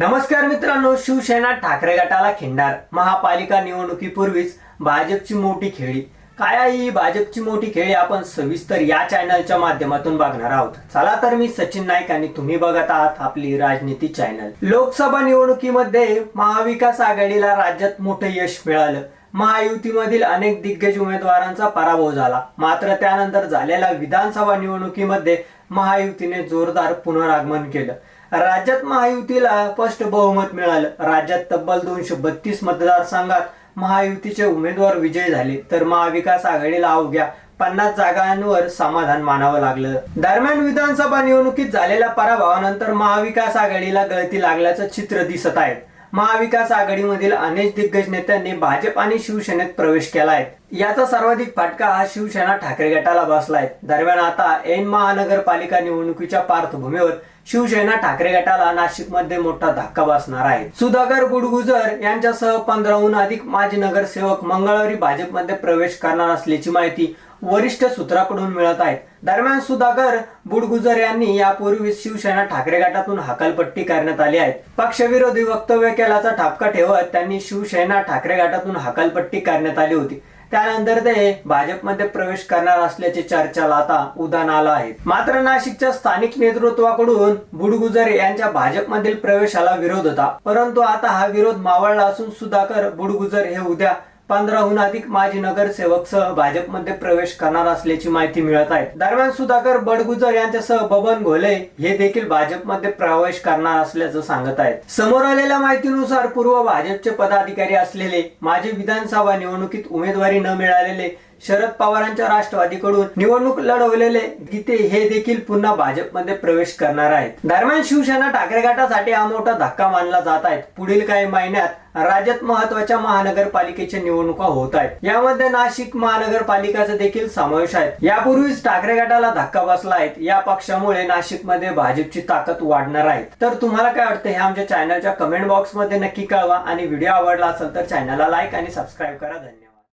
नमस्कार मित्रांनो शिवसेना ठाकरे गटाला खिंडार. महापालिका निवडणुकीपूर्वीच भाजपची मोठी खेळी. काय आहे ही भाजपची मोठी खेळी? आपण सविस्तर या चॅनलच्या माध्यमातून बघणार आहोत. चला तर मी सचिन नाईक आणि तुम्ही बघत आहात आपली राजनीती चॅनल. लोकसभा निवडणुकीमध्ये महाविकास आघाडीला राज्यात मोठं यश मिळालं. महायुतीमधील अनेक दिग्गज उमेदवारांचा पराभव झाला. मात्र त्यानंतर झालेल्या विधानसभा निवडणुकीमध्ये महायुतीने जोरदार पुनरागमन केलं. राज्यात महायुतीला स्पष्ट बहुमत मिळालं. राज्यात तब्बल दोनशे बत्तीस मतदारसंघात महायुतीचे उमेदवार विजय झाले. तर महाविकास आघाडीला अवघ्या पन्नास जागांवर समाधान मानावं लागलं. दरम्यान विधानसभा निवडणुकीत झालेल्या पराभवानंतर महाविकास आघाडीला गळती लागल्याचं चित्र दिसत आहे. महाविकास आघाडीमधील अनेक दिग्गज नेत्यांनी भाजप आणि शिवसेनेत प्रवेश केला आहे याचा सर्वाधिक फटका हा शिवसेना ठाकरे गटाला बसलाय. दरम्यान आता ऐन महानगरपालिका निवडणुकीच्या पार्श्वभूमीवर शिवसेना ठाकरे गटाला नाशिकमध्ये मोठा धक्का बसणार आहे. सुधाकर गुडगुजर यांच्यासह पंधराहून अधिक माजी नगरसेवक मंगळवारी भाजपमध्ये प्रवेश करणार असल्याची माहिती वरिष्ठ सूत्राकडून मिळत आहेत. दरम्यान सुधाकर बुडगुजर यांनी यापूर्वी शिवसेना ठाकरे गटातून हकालपट्टी करण्यात आली आहे. पक्षविरोधी वक्तव्य केल्याचा ठपका ठेवत त्यांनी शिवसेना ठाकरे गटातून हकालपट्टी करण्यात आली होती. त्यानंतर ते भाजपमध्ये प्रवेश करणार असल्याची चर्चाला आता उदान आलं आहे. मात्र नाशिकच्या स्थानिक नेतृत्वाकडून बुडगुजर यांच्या भाजपमधील प्रवेशाला विरोध होता. परंतु आता हा विरोध मावळला असून सुधाकर बुडगुजर हे उद्या पंधराहून अधिक माजी नगरसेवकसह भाजपमध्ये प्रवेश करणार असल्याची माहिती मिळत आहे. दरम्यान सुधाकर बडगुजर यांच्यासह बबन घोले हे देखील भाजपमध्ये प्रवेश करणार असल्याचं सांगत आहेत. समोर आलेल्या माहितीनुसार पूर्व भाजपचे पदाधिकारी असलेले माजी विधानसभा निवडणुकीत उमेदवारी न मिळालेले शरद पवारांच्या राष्ट्रवादीकडून निवडणूक लढवलेले गीते हे देखील पुन्हा भाजपमध्ये प्रवेश करणार आहेत. दरम्यान शिवसेना ठाकरे गटासाठी हा मोठा धक्का मानला जात आहे पुढील काही महिन्यात राज्यात महत्त्वाच्या महानगरपालिकेच्या निवडणुका होत आहेत. यामध्ये नाशिक महानगरपालिकाचा देखील समावेश आहे. यापूर्वीच ठाकरे गटाला धक्का बसला आहे. या पक्षामुळे नाशिकमध्ये भाजपची ताकद वाढणार आहे. तर तुम्हाला काय वाटतं हे आमच्या चॅनलच्या कमेंट बॉक्समध्ये नक्की कळवा. आणि व्हिडिओ आवडला असेल तर चॅनलला लाईक आणि सबस्क्राईब करा. धन्यवाद.